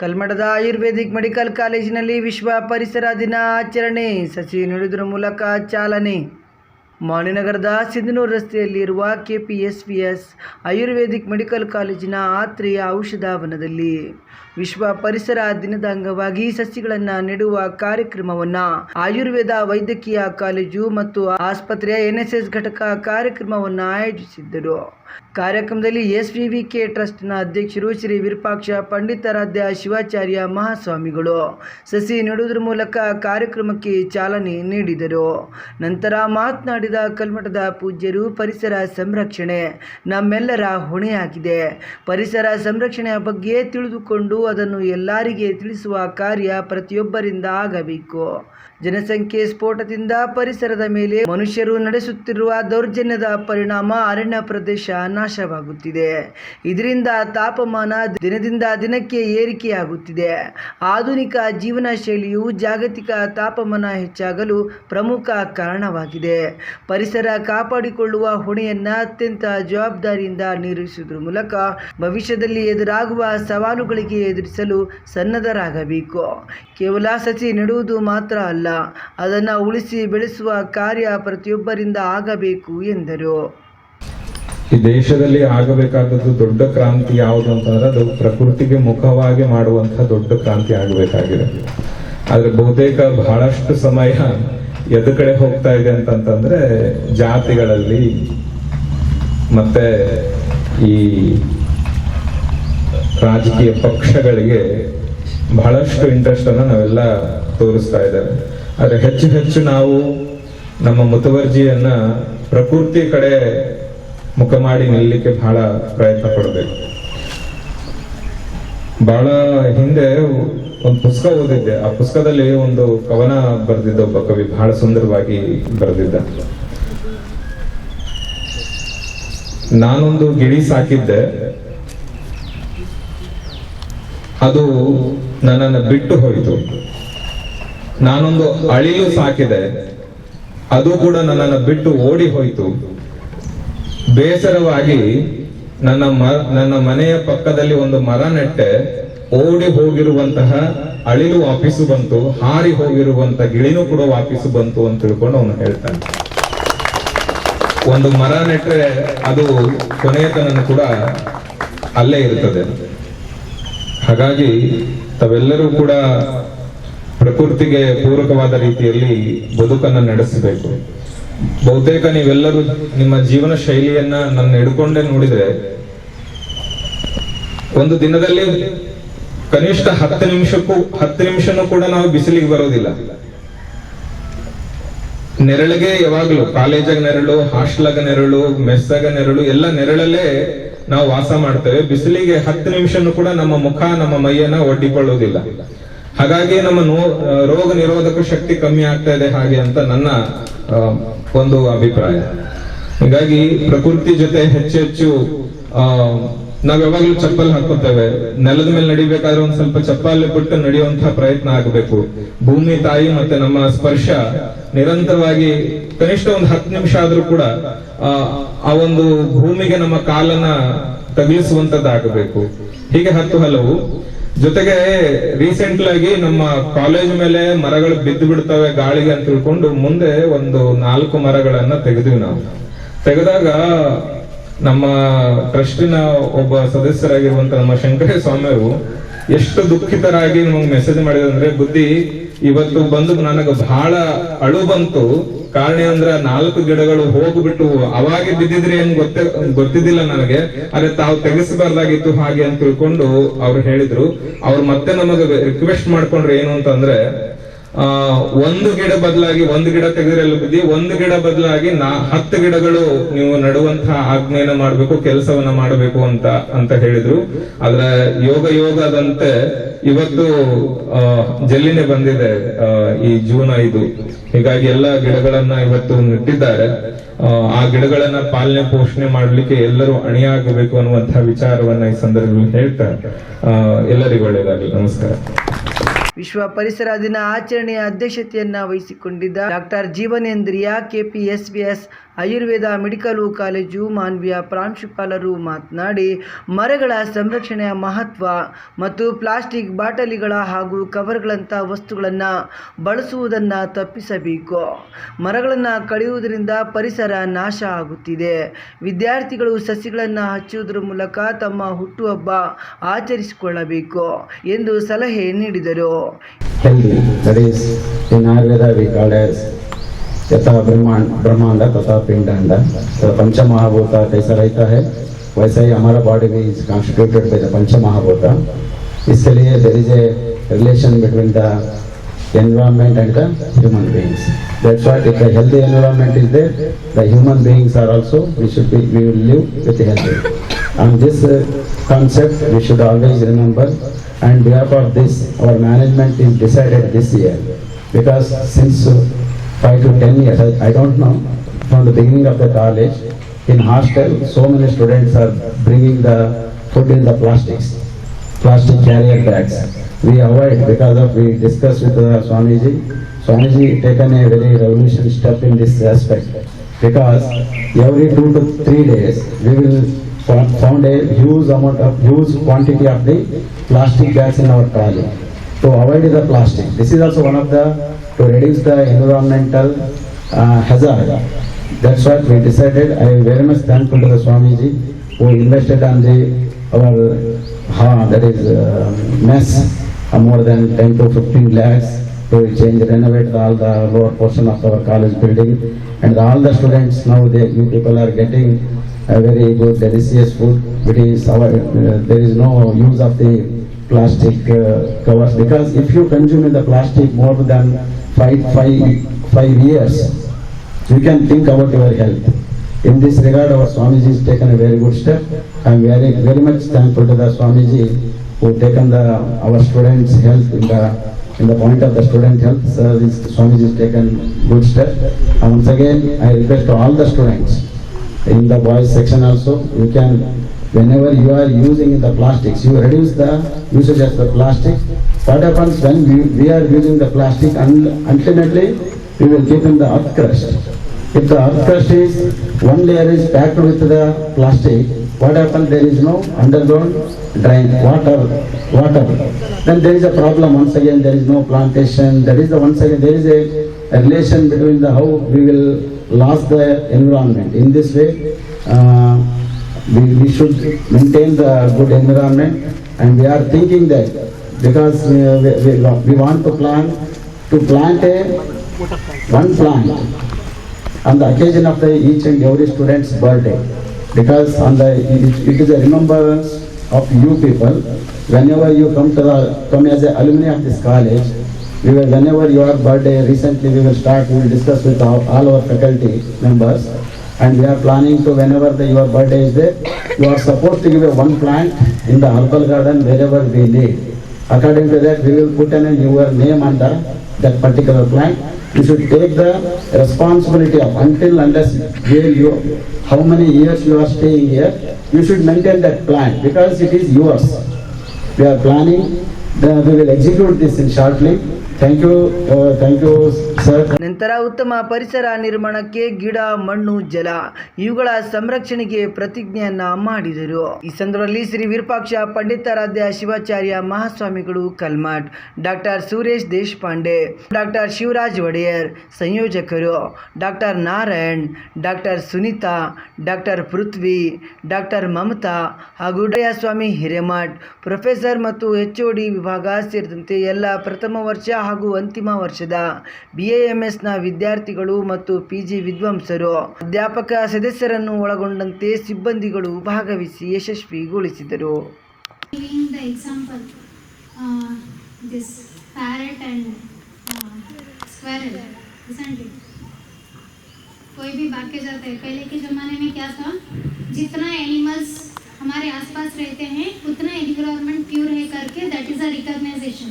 ಕಲ್ಮಠದ Ayurvedic medical ಕಾಲೇಜಿನಲ್ಲಿ ವಿಶ್ವ ಪರಿಸರ ದಿನ ಆಚರಣೆ ಸಸಿ ನೆಡುವುದರ ಮೂಲಕ ಚಾಲನೆ. ಮಾಣಿನಗರದ ಸಿಂಧನೂರು ರಸ್ತೆಯಲ್ಲಿರುವ ಕೆಪಿಎಸ್ವಿಎಸ್ ಆಯುರ್ವೇದಿಕ್ ಮೆಡಿಕಲ್ ಕಾಲೇಜಿನ ಆತ್ರೇಯ ಔಷಧಾವನದಲ್ಲಿ ವಿಶ್ವ ಪರಿಸರ ದಿನದ ಅಂಗವಾಗಿ ಸಸಿಗಳನ್ನು ನೆಡುವ ಕಾರ್ಯಕ್ರಮವನ್ನು ಆಯುರ್ವೇದ ವೈದ್ಯಕೀಯ ಕಾಲೇಜು ಮತ್ತು ಆಸ್ಪತ್ರೆಯ ಎನ್ಎಸ್ಎಸ್ ಘಟಕ ಕಾರ್ಯಕ್ರಮವನ್ನು ಆಯೋಜಿಸಿದ್ದರು. ಕಾರ್ಯಕ್ರಮದಲ್ಲಿ ಎಸ್ವಿವಿಕೆ ಟ್ರಸ್ಟ್ನ ಅಧ್ಯಕ್ಷರು ಶ್ರೀ ವಿರೂಪಾಕ್ಷ ಪಂಡಿತಾರಾಧ್ಯ ಶಿವಾಚಾರ್ಯ ಮಹಾಸ್ವಾಮಿಗಳು ಸಸಿ ನೆಡುವುದರ ಮೂಲಕ ಕಾರ್ಯಕ್ರಮಕ್ಕೆ ಚಾಲನೆ ನೀಡಿದರು. ನಂತರ ಮಾತನಾಡಿದ ಕಲ್ಮಠದ ಪೂಜ್ಯರು ಪರಿಸರ ಸಂರಕ್ಷಣೆ. ನಮ್ಮೆಲ್ಲರ ಹೊಣೆಯಾಗಿದೆ. ಪರಿಸರ ಸಂರಕ್ಷಣೆಯ ಬಗ್ಗೆ ತಿಳಿದುಕೊಂಡು ಅದನ್ನು ಎಲ್ಲರಿಗೆ ತಿಳಿಸುವ ಕಾರ್ಯ ಪ್ರತಿಯೊಬ್ಬರಿಂದ ಆಗಬೇಕು. ಜನಸಂಖ್ಯೆ ಸ್ಫೋಟದಿಂದ ಪರಿಸರದ ಮೇಲೆ ಮನುಷ್ಯರು ನಡೆಸುತ್ತಿರುವ ದೌರ್ಜನ್ಯದ ಪರಿಣಾಮ ಅರಣ್ಯ ಪ್ರದೇಶ ನಾಶವಾಗುತ್ತಿದೆ. ಇದರಿಂದ ತಾಪಮಾನ ದಿನದಿಂದ ದಿನಕ್ಕೆ ಏರಿಕೆಯಾಗುತ್ತಿದೆ. ಆಧುನಿಕ ಜೀವನ ಶೈಲಿಯು ಜಾಗತಿಕ ತಾಪಮಾನ ಹೆಚ್ಚಾಗಲು ಪ್ರಮುಖ ಕಾರಣವಾಗಿದೆ. ಪರಿಸರ ಕಾಪಾಡಿಕೊಳ್ಳುವ ಹೊಣೆಯನ್ನು ಅತ್ಯಂತ ಜವಾಬ್ದಾರಿಯಿಂದ ನಿರ್ವಹಿಸುವುದರ ಮೂಲಕ ಭವಿಷ್ಯದಲ್ಲಿ ಎದುರಾಗುವ ಸವಾಲುಗಳಿಗೆ ಎದುರಿಸಲು ಸನ್ನದ್ಧರಾಗಬೇಕು. ಕೇವಲ ಸಸಿ ನೆಡುವುದು ಮಾತ್ರ ಅಲ್ಲ ಅದನ್ನು ಉಳಿಸಿ ಬೆಳೆಸುವ ಕಾರ್ಯ ಪ್ರತಿಯೊಬ್ಬರಿಂದ ಆಗಬೇಕು ಎಂದರು. ಈ ದೇಶದಲ್ಲಿ ಆಗಬೇಕಾದದ್ದು ದೊಡ್ಡ ಕ್ರಾಂತಿ ಯಾವುದು ಅಂತಂದ್ರೆ ಅದು ಪ್ರಕೃತಿಗೆ ಮುಖವಾಗಿ ಮಾಡುವಂತಹ ದೊಡ್ಡ ಕ್ರಾಂತಿ ಆಗಬೇಕಾಗಿದೆ. ಆದರೆ ಬಹುತೇಕ ಬಹಳಷ್ಟು ಸಮಯ ಎದ ಕಡೆ ಹೋಗ್ತಾ ಇದೆ ಅಂತಂತಂದ್ರೆ ಜಾತಿಗಳಲ್ಲಿ ಮತ್ತೆ ಈ ರಾಜಕೀಯ ಪಕ್ಷಗಳಿಗೆ ಬಹಳಷ್ಟು ಇಂಟ್ರೆಸ್ಟ್ ಅನ್ನ ನಾವೆಲ್ಲ ತೋರಿಸ್ತಾ ಇದ್ದೇವೆ. ಆದ್ರೆ ಹೆಚ್ಚು ಹೆಚ್ಚು ನಾವು ನಮ್ಮ ಮುತುವರ್ಜಿಯನ್ನ ಪ್ರಕೃತಿ ಕಡೆ ಮುಖ ಮಾಡಿ ನಿಲ್ಲಲಿಕ್ಕೆ ಬಹಳ ಪ್ರಯತ್ನ ಪಡಬೇಕು. ಬಹಳ ಹಿಂದೆ ಒಂದು ಪುಸ್ತಕ ಓದಿದ್ದೆ. ಆ ಪುಸ್ತಕದಲ್ಲಿ ಒಂದು ಕವನ ಬರೆದಿದ್ದ ಒಬ್ಬ ಕವಿ, ಬಹಳ ಸುಂದರವಾಗಿ ಬರೆದಿದ್ದ. ನಾನೊಂದು ಗಿಳಿ ಸಾಕಿದ್ದೆ. ಅದು ನನ್ನನ್ನು ಬಿಟ್ಟು ಹೋಯಿತು. ನಾನೊಂದು ಅಳಿಲು ಸಾಕಿದೆ. ಅದು ಕೂಡ ನನ್ನನ್ನು ಬಿಟ್ಟು ಓಡಿ ಹೋಯಿತು. ಬೇಸರವಾಗಿ ನನ್ನ ನನ್ನ ಮನೆಯ ಪಕ್ಕದಲ್ಲಿ ಒಂದು ಮರ ನೆಟ್ಟೆ, ಓಡಿ ಹೋಗಿರುವಂತಹ ಅಳಿಲು ವಾಪಸ್ಸು ಬಂತು, ಹಾರಿ ಹೋಗಿರುವಂತ ಗಿಳಿನೂ ಕೂಡ ವಾಪಸ್ಸು ಬಂತು ಅಂತ ತಿಳ್ಕೊಂಡು ಅವನು ಹೇಳ್ತಾನೆ. ಒಂದು ಮರ ನೆಟ್ಟರೆ ಅದು ಕೊನೆಯತನ ಕೂಡ ಅಲ್ಲೇ ಇರ್ತದೆ ಹಾಗಾಗಿ ತಾವೆಲ್ಲರೂ ಕೂಡ ಪ್ರಕೃತಿಗೆ ಪೂರಕವಾದ ರೀತಿಯಲ್ಲಿ ಬದುಕನ್ನ ನಡೆಸಬೇಕು. ಬಹುತೇಕ ನೀವೆಲ್ಲರೂ ನಿಮ್ಮ ಜೀವನ ಶೈಲಿಯನ್ನ ನನ್ನ ಹಿಡ್ಕೊಂಡೇ ನೋಡಿದ್ರೆ, ಒಂದು ದಿನದಲ್ಲಿ ಕನಿಷ್ಠ ಹತ್ತು ನಿಮಿಷಕ್ಕೂ, ಹತ್ತು ನಿಮಿಷನೂ ಕೂಡ ನಾವು ಬಿಸಿಲಿಗೆ ಬರೋದಿಲ್ಲ. ನೆರಳಿಗೆ ಯಾವಾಗ್ಲೂ, ಕಾಲೇಜಾಗ ನೆರಳು, ಹಾಸ್ಟೆಲಾಗ ನೆರಳು, ಮೆಸ್ಸಾಗ ನೆರಳು, ಎಲ್ಲ ನೆರಳಲ್ಲೇ ನಾವು ವಾಸ ಮಾಡ್ತೇವೆ. ಬಿಸಿಲಿಗೆ ಹತ್ತು ನಿಮಿಷನೂ ಕೂಡ ನಮ್ಮ ಮುಖ, ನಮ್ಮ ಮೈಯನ್ನ ಒಡ್ಡಿಕೊಳ್ಳುವುದಿಲ್ಲ. ಹಾಗಾಗಿ ನಮ್ಮ ನೋ ರೋಗ ನಿರೋಧಕ ಶಕ್ತಿ ಕಮ್ಮಿ ಆಗ್ತಾ ಇದೆ ಹಾಗೆ ಅಂತ ನನ್ನ ಒಂದು ಅಭಿಪ್ರಾಯ. ಹೀಗಾಗಿ ಪ್ರಕೃತಿ ಜೊತೆ ಹೆಚ್ಚೆಚ್ಚು ಹೆಚ್ಚು, ಆ, ನಾವ್ ಯಾವಾಗ್ಲೂ ಚಪ್ಪಲ್ ಹಾಕೋತೇವೆ ನೆಲದ ಮೇಲೆ ನಡಿಬೇಕಾದ್ರೆ ಒಂದ್ ಸ್ವಲ್ಪ ಚಪ್ಪಲಿ ಬಿಟ್ಟು ನಡೆಯುವಂತಹ ಪ್ರಯತ್ನ ಆಗಬೇಕು. ಭೂಮಿ, ತಾಯಿ ಮತ್ತೆ ನಮ್ಮ ಸ್ಪರ್ಶ ನಿರಂತರವಾಗಿ ಕನಿಷ್ಠ ಒಂದು ಹತ್ತು ನಿಮಿಷ ಆದ್ರೂ ಕೂಡ ಆ ಒಂದು ಭೂಮಿಗೆ ನಮ್ಮ ಕಾಲನ್ನ ತಗಲಿಸುವಂತದ್ದಾಗಬೇಕು. ಹೀಗೆ ಹತ್ತು ಹಲವು. ಜೊತೆಗೆ ರೀಸೆಂಟ್ ಆಗಿ ನಮ್ಮ ಕಾಲೇಜ್ ಮೇಲೆ ಮರಗಳು ಬಿದ್ದು ಬಿಡ್ತವೆ ಗಾಳಿಗೆ ಅಂತ ತಿಳ್ಕೊಂಡು ಮುಂದೆ ಒಂದು ನಾಲ್ಕು ಮರಗಳನ್ನ ತೆಗೆದ್ವಿ ನಾವು. ತೆಗೆದಾಗ ನಮ್ಮ ಟ್ರಸ್ಟಿನ ಒಬ್ಬ ಸದಸ್ಯರಾಗಿರುವಂತ ನಮ್ಮ ಶಂಕರ ಸ್ವಾಮಿಯವರು ಎಷ್ಟು ದುಃಖಿತರಾಗಿ ನಮಗೆ ಮೆಸೇಜ್ ಮಾಡಿದಂದ್ರೆ ಬುದ್ಧಿ, ಇವತ್ತು ಬಂದು ನನಗೆ ಬಹಳ ಅಳು ಬಂತು. ಕಾರಣ ಅಂದ್ರ ನಾಲ್ಕು ಗಿಡಗಳು ಹೋಗ್ಬಿಟ್ಟು ಅವಾಗೆ ಬಿದ್ದಿದ್ರೆ ಏನ್ ಗೊತ್ತ ಗೊತ್ತಿದ್ದಿಲ್ಲ ನನಗೆ. ಆದ್ರೆ ತಾವು ತೆಗೆಸಬಾರ್ದಾಗಿತ್ತು ಹಾಗೆ ಅಂತ ತಿಳ್ಕೊಂಡು ಅವ್ರು ಹೇಳಿದ್ರು. ಅವ್ರು ಮತ್ತೆ ನಮಗೆ ರಿಕ್ವೆಸ್ಟ್ ಮಾಡ್ಕೊಂಡ್ರೆ ಏನು ಅಂತಂದ್ರೆ ಒಂದು ಗಿಡ ಬದಲಾಗಿ ಒಂದು ಗಿಡ ತೆಗೆದ್ರೆಲ್ಲ ಬಿದ್ದಿ ಒಂದು ಗಿಡ ಬದಲಾಗಿ ನಾ ಹತ್ತು ಗಿಡಗಳು ನೀವು ನಡುವಂತಹ ಆಜ್ಞೆಯನ್ನ ಮಾಡಬೇಕು ಕೆಲಸವನ್ನ ಮಾಡಬೇಕು ಅಂತ ಅಂತ ಹೇಳಿದ್ರು. ಆದ್ರೆ ಯೋಗ ಯೋಗದಂತೆ ಇವತ್ತು ಜಲ್ಲಿನೇ ಬಂದಿದೆ ಈ ಜೂನ್ ಐದು. ಹೀಗಾಗಿ ಎಲ್ಲ ಗಿಡಗಳನ್ನ ಇವತ್ತು ನೆಟ್ಟಿದ್ದಾರೆ. ಆ, ಗಿಡಗಳನ್ನ ಪಾಲನೆ ಪೋಷಣೆ ಮಾಡ್ಲಿಕ್ಕೆ ಎಲ್ಲರೂ ಅಣಿಯಾಗಬೇಕು ಅನ್ನುವಂತಹ ವಿಚಾರವನ್ನ ಈ ಸಂದರ್ಭದಲ್ಲಿ ಹೇಳ್ತಾ ಎಲ್ಲರಿಗೂ ಒಳ್ಳೇದಾಗಲಿ ನಮಸ್ಕಾರ. ವಿಶ್ವ ಪರಿಸರ ದಿನ ಆಚರಣೆಯ ಅಧ್ಯಕ್ಷತೆಯನ್ನ ವಹಿಸಿಕೊಂಡಿದ್ದ ಡಾಕ್ಟರ್ ಜೀವನೇಂದ್ರಿಯ ಕೆಪಿಎಸ್ವಿಎಸ್ ಆಯುರ್ವೇದ ಮೆಡಿಕಲ್ ಕಾಲೇಜು ಮಾನ್ವಿಯ ಪ್ರಾಂಶುಪಾಲರು ಮಾತನಾಡಿ, ಮರಗಳ ಸಂರಕ್ಷಣೆಯ ಮಹತ್ವ ಮತ್ತು ಪ್ಲಾಸ್ಟಿಕ್ ಬಾಟಲಿಗಳ ಹಾಗೂ ಕವರ್ಗಳಂಥ ವಸ್ತುಗಳನ್ನು ಬಳಸುವುದನ್ನು ತಪ್ಪಿಸಬೇಕು. ಮರಗಳನ್ನು ಕಡಿಯುವುದರಿಂದ ಪರಿಸರ ನಾಶ ಆಗುತ್ತಿದೆ. ವಿದ್ಯಾರ್ಥಿಗಳು ಸಸಿಗಳನ್ನು ಹಚ್ಚುವುದರ ಮೂಲಕ ತಮ್ಮ ಹುಟ್ಟುಹಬ್ಬ ಆಚರಿಸಿಕೊಳ್ಳಬೇಕು ಎಂದು ಸಲಹೆ ನೀಡಿದರು. In Ayurveda we call as यथा ब्रह्मांड ब्रह्मांड तथा पिंड अंड पंच महाभूत कैसा रहता है? वैसा ही हमारा बॉडी भी इज़ कॉन्स्टिट्यूटेड बाय द पंच महाभूत इसके लिए there is a relation between the environment and the human beings that's what if the healthy environment is there the human beings are also we should be we will live with health and this concept we should always remember and behalf of this our management is decided this year because since five to ten years I, I don't know from the beginning of the college in hostel so many students are bringing the food in the plastics plastic carrier bags. We avoid because of we discussed with the Swamiji. Swamiji taken a very revolutionary step in this aspect because every two to three days we will found a huge amount of huge quantity of the plastic bags in our college to avoid the plastic. This is also one of the to reduce the environmental uh, hazard. That's what we decided. I am very much thankful to the Swamiji who invested on the our uh, that is uh, mess uh, more than 10 to 15 lakhs to change renovate all the lower portion of our college building and all the students now they you people are getting a very good delicious food which is our uh, there is no use of the plastic uh, covers because if you consume the plastic more than five five five years you can think about your health. In this regard, our Swamiji has taken a very good step. I am very, very much thankful to the Swamiji who taken the, our students' health in the, in the point of the student health. So this Swamiji has taken good step. And once again, I request to all the students in the boys section also, you can, whenever you are using the plastics, you reduce the usage of the plastic. What happens when we, we are using the plastic and ultimately we will keep in the earth crust. If the earth crust is, one layer is packed with the plastic, what happens, there is no underground drain, water, water. Then there is a problem, once again, there is no plantation, there is the, once again, there is a, a relation between the how we will lose the environment. In this way, uh, we, we should maintain the good environment and we are thinking that because we, we, we want to plant, to plant a, one plant on the occasion of the each and every student's birthday. Because on the, it, it is a remembrance of you people. Whenever you come to the, come as a alumni of this college, we will, whenever your birthday, recently we will start, we will discuss with all, all our faculty members. And we are planning to, whenever the, your birthday is there, you are supposed to give a one plant in the herbal garden wherever we need. According to that, we will put in your name under that particular plant. You should take the responsibility of until unless where you, how many years you are staying here, you should maintain that plant because it is yours. We are planning, then we will execute this in shortly. Thank you, uh, thank you. ನಂತರ ಉತ್ತಮ ಪರಿಸರ ನಿರ್ಮಾಣಕ್ಕೆ ಗಿಡ, ಮಣ್ಣು, ಜಲ ಇವುಗಳ ಸಂರಕ್ಷಣೆಗೆ ಪ್ರತಿಜ್ಞೆಯನ್ನ ಮಾಡಿದರು. ಈ ಸಂದರ್ಭದಲ್ಲಿ ಶ್ರೀ ವಿರೂಪಾಕ್ಷ ಪಂಡಿತಾರಾಧ್ಯ ಶಿವಾಚಾರ್ಯ ಮಹಾಸ್ವಾಮಿಗಳು Kalmath doctor Suresh Deshpande, doctor Shivraj Odeyar ಸಂಯೋಜಕರು, doctor Narayan, doctor Sunitha, doctor Prithvi, doctor Mamata ಹಾಗೂ ಸ್ವಾಮಿ ಹಿರೇಮಠ್, ಪ್ರೊಫೆಸರ್ ಮತ್ತು ಎಚ್ ಡಿ ವಿಭಾಗ ಸೇರಿದಂತೆ ಎಲ್ಲ ಪ್ರಥಮ ವರ್ಷ ಹಾಗೂ ಅಂತಿಮ ವರ್ಷದ ಬಿ ಎಂ ಎಸ್ನ ವಿದ್ಯಾರ್ಥಿಗಳು ಮತ್ತು ಪಿ ಜಿ ವಿದ್ವಾಂಸರು ಅಧ್ಯಾಪಕ ಸದಸ್ಯರನ್ನು ಒಳಗೊಂಡಂತೆ ಸಿಬ್ಬಂದಿಗಳು ಭಾಗವಹಿಸಿ ಯಶಸ್ವಿಗೊಳಿಸಿದರು Giving the example, uh, this parrot and uh, squirrel, isn't it? कोई भी भाग के जाता है पहले के जमाने में क्या था जितना एनिमल्स हमारे आसपास रहते हैं उतना एनवायरमेंट प्योर है करके दैट इज अ रिकॉग्नाइजेशन